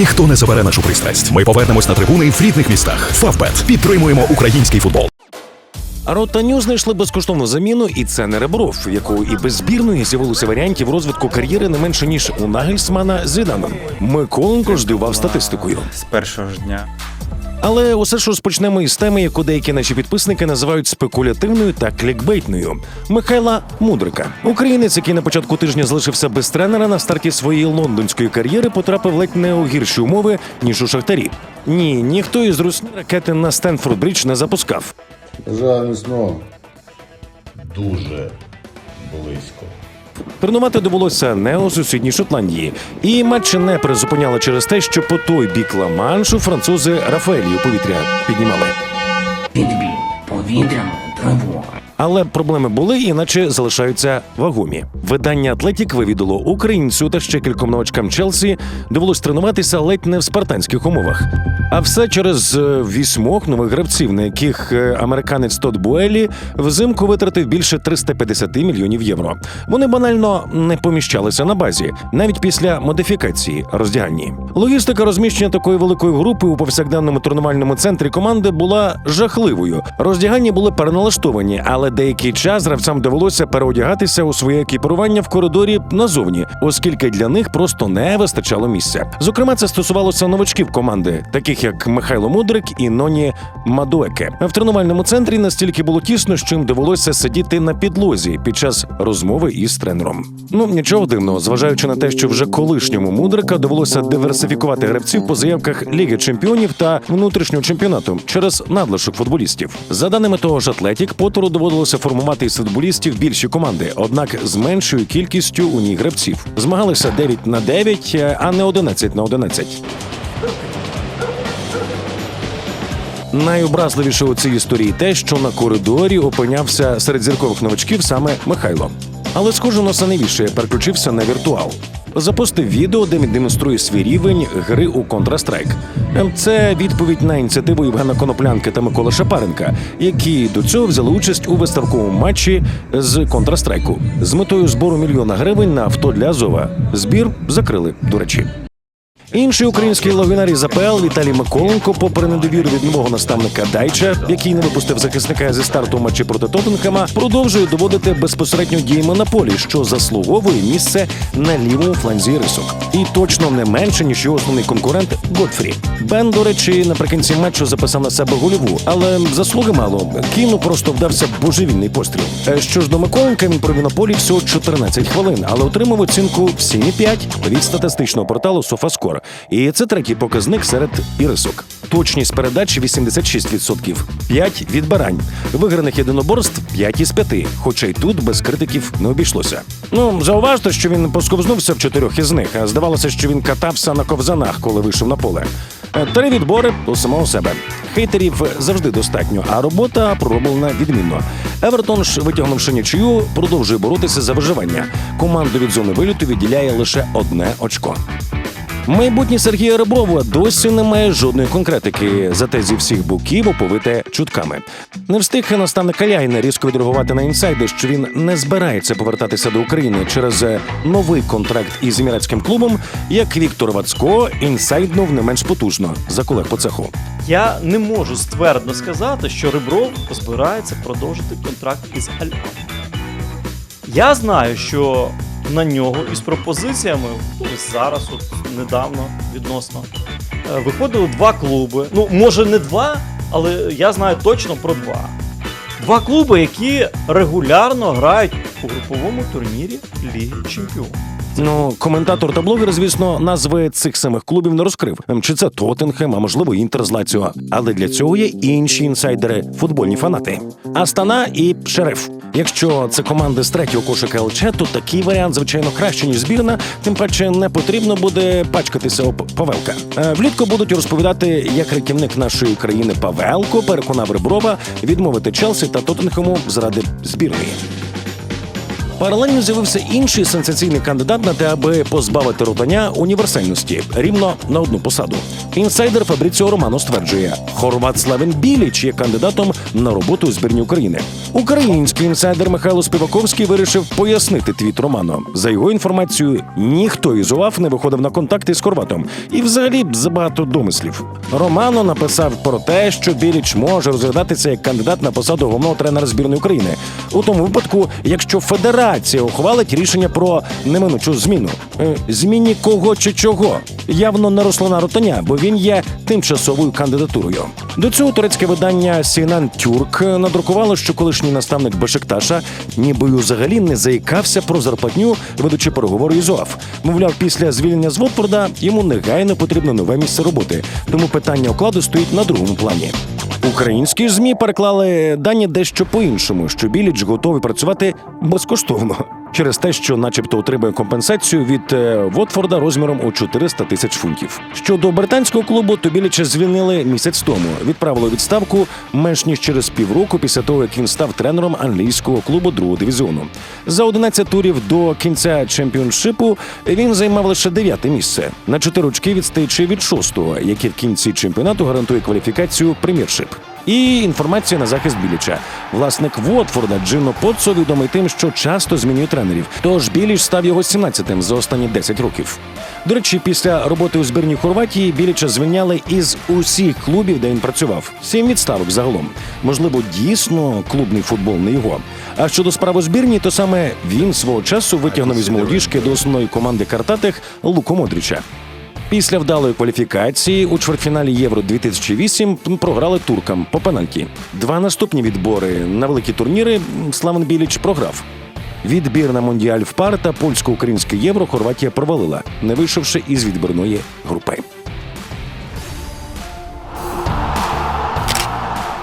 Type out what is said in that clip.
Ніхто не забере нашу пристрасть. Ми повернемось на трибуни в рідних містах. Фавбет підтримуємо український футбол. Ротаню знайшли безкоштовну заміну, і це не Ребров, в якого і без збірної з'явилося варіантів розвитку кар'єри не менше ніж у Нагельсмана з Зіданом. Миколенко ж дивував статистикою. з першого ж дня. Але усе ж розпочнемо із теми, яку деякі наші підписники називають спекулятивною та клікбейтною. Михайла Мудрика, українець, який на початку тижня залишився без тренера на старті своєї лондонської кар'єри, потрапив ледь не у гірші умови ніж у Шахтарі. Ні, ніхто із русні ракети на Стенфорд Бридж не запускав. Бажаю міцного. Дуже близько. Тренувати довелося не у сусідній Шотландії, і матчі не призупиняли через те, що по той бік Ла-Маншу французи Рафаелі у повітря піднімали. Підбір повітряної тривоги. Але проблеми були, іначе залишаються вагомі. Видання Атлетік вивідало українцю та ще кільком новачкам Челсі довелось тренуватися ледь не в спартанських умовах. А все через е, вісьмох нових гравців, на яких е, американець Тод Буелі взимку витратив більше 350 мільйонів євро. Вони банально не поміщалися на базі, навіть після модифікації роздягальні. Логістика розміщення такої великої групи у повсякденному тренувальному центрі команди була жахливою. Роздягальні були переналаштовані, але деякий час гравцям довелося переодягатися у своє екіпірування в коридорі назовні, оскільки для них просто не вистачало місця. Зокрема, це стосувалося новачків команди, таких як Михайло Мудрик і Ноні Мадуеке. В тренувальному центрі настільки було тісно, що їм довелося сидіти на підлозі під час розмови із тренером. Ну нічого дивного, зважаючи на те, що вже колишньому мудрика довелося диверсифікувати гравців по заявках Ліги Чемпіонів та внутрішнього чемпіонату через надлишок футболістів. За даними того ж Атлетік, Поттеру доводилося формувати із футболістів більші команди, однак з меншою кількістю у ній гравців. Змагалися 9 на 9, а не 11 на 11. Найобразливіше у цій історії те, що на коридорі опинявся серед зіркових новачків саме Михайло. Але схоже на найвіше переключився на віртуал. Запустив відео, де він демонструє свій рівень гри у Counter-Strike. Це відповідь на ініціативу Євгена Коноплянки та Миколи Шапаренка, які до цього взяли участь у виставковому матчі з Counter-Strike з метою збору мільйона гривень на авто для Азова. Збір закрили, до речі. Інший український легіонер із АПЛ Віталій Миколенко, попри недовіру від нового наставника Дайча, який не випустив захисника зі старту матчі проти Тоттенхема, продовжує доводити безпосередньо діями на полі, що заслуговує місце на лівому фланзі рисок. І точно не менше ніж його основний конкурент Готфрі. Бен, до речі, наприкінці матчу записав на себе гольову, але заслуги мало. Кіну просто вдався божевільний постріл. Е, Що ж до Миколенка, він провів на полі всього 14 хвилин, але отримав оцінку в 7,5 від статистичного порталу І це третій показник серед ірисок. Точність передач 86%, 5 відбирань. Виграних єдиноборств 5 із 5, хоча й тут без критиків не обійшлося. Ну, зауважте, що він посковзнувся в чотирьох із них, а здавалося, що він катався на ковзанах, коли вийшов на поле. Три відбори у самого себе. Хейтерів завжди достатньо, а робота пророблена відмінно. Евертон ж, витягнувши нічию, продовжує боротися за виживання. Команду від зони виліту відділяє лише одне очко. Майбутнє Сергія Реброва досі не має жодної конкретики, зате зі всіх боків оповите чутками. Не встиг наставник Каляйна різко відреагувати на інсайди, що він не збирається повертатися до України через е, новий контракт із еміратським клубом, як Віктор Вацько інсайднув не менш потужно за колег по цеху. Я не можу ствердно сказати, що Ребров збирається продовжити контракт із аль Я знаю, що на нього із пропозиціями зараз, от недавно відносно, е, виходили два клуби. Ну, може, не два, але я знаю точно про два. Два клуби, які регулярно грають у груповому турнірі Ліги Чемпіонів. Ну, коментатор та блогер, звісно, назви цих самих клубів не розкрив. Ем, Чи це Тоттенхем, а можливо Інтер з Лаціо. Але для цього є інші інсайдери, футбольні фанати. Астана і Шериф. Якщо це команди з третього кошика ЛЧ, то такий варіант, звичайно, краще ніж збірна. Тим паче не потрібно буде пачкатися об Павелка. Е, Влітку будуть розповідати, як рятівник нашої країни Павелко переконав Реброва відмовити Челсі та Тоттенхему заради збірної. Паралельно з'явився інший сенсаційний кандидат на те, аби позбавити ротаня універсальності рівно на одну посаду. Інсайдер Фабріціо Романо стверджує, хорват Славен Біліч є кандидатом на роботу у збірні України. Український інсайдер Михайло Співаковський вирішив пояснити твіт Романо. За його інформацією, ніхто із УАФ не виходив на контакти з хорватом, і взагалі забагато домислів. Романо написав про те, що Біліч може розглядатися як кандидат на посаду головного тренера збірної України у тому випадку, якщо федерація ухвалить рішення про неминучу зміну. Е, Зміні кого чи чого? Явно не Руслана Ротаня, бо він є тимчасовою кандидатурою. До цього турецьке видання CNN Turk надрукувало, що колишній наставник Бешикташа ніби взагалі не заїкався про зарплатню, ведучи переговори із ОАФ. Мовляв, після звільнення з Вотфорда йому негайно потрібно нове місце роботи, тому питання окладу стоїть на другому плані. Українські ж змі переклали дані дещо по-іншому, що Біліч готовий працювати безкоштовно через те, що, начебто, отримує компенсацію від е, Вотфорда розміром у 400 тисяч фунтів. Щодо британського клубу, то Біліча звільнили місяць тому. Відправили відставку менш ніж через півроку після того, як він став тренером англійського клубу другого дивізіону. За 11 турів до кінця чемпіоншипу він займав лише дев'яте місце на чотири очки відстаючи від шостого, який в кінці чемпіонату гарантує кваліфікацію прем'єршип. І інформація на захист Біліча. Власник Вотфорда Джино Поццо відомий тим, що часто змінює тренерів. Тож Біліч став його 17-тим за останні 10 років. До речі, після роботи у збірній Хорватії Біліча звільняли із усіх клубів, де він працював. Сім відставок загалом. Можливо, дійсно клубний футбол не його. А щодо справи збірні, то саме він свого часу витягнув із молодіжки до основної команди Картатих Луко Модріча. Після вдалої кваліфікації у чвертьфіналі Євро 2008 програли туркам по пенальті. Два наступні відбори на великі турніри Славен Біліч програв. Відбір на Мондіаль в пар та польсько-українське євро Хорватія провалила, не вийшовши із відбірної групи.